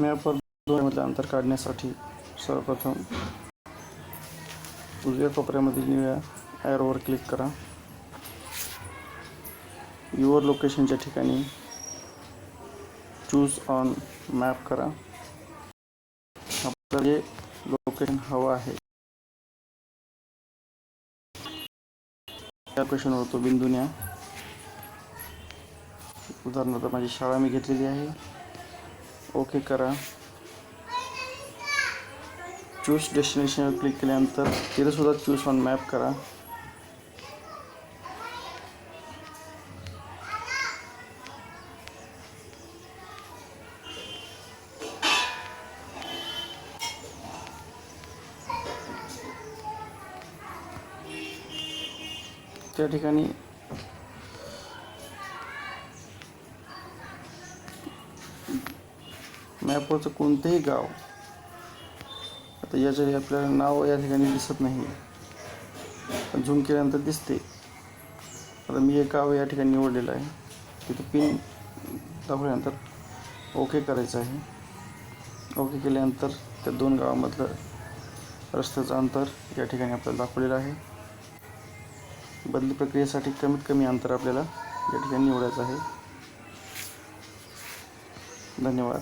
मॅपवर दोनमधले अंतर काढण्यासाठी सर्वप्रथम उजव्या कोपऱ्यामधील निळ्या ॲरोवर क्लिक करा. युअर लोकेशनच्या ठिकाणी चूज ऑन मॅप करा. आपलं जे लोकेशन हवं आहे त्या लोकेशनवर तो बिंदू न्या. उदाहरणार्थ माझी शाळा मी घेतलेली आहे. ओके करा। चूज़ डेस्टिनेशनवर क्लिक सुद्धा चूज़ ऑन मॅप करा। त्या ठिकाणी मॅपवरचं कोणतंही गाव आता याचे आपल्याला नाव या ठिकाणी दिसत नाही. पण झूम केल्यानंतर दिसते. आता मी एक गाव या ठिकाणी निवडलेलं आहे. तिथे पिन दाखवल्यानंतर ओके करायचं आहे. ओके केल्यानंतर त्या दोन गावामधलं रस्त्याचं अंतर या ठिकाणी आपल्याला दाखवलेलं आहे. बदली प्रक्रियेसाठी कमीत कमी अंतर आपल्याला या ठिकाणी निवडायचं आहे. धन्यवाद.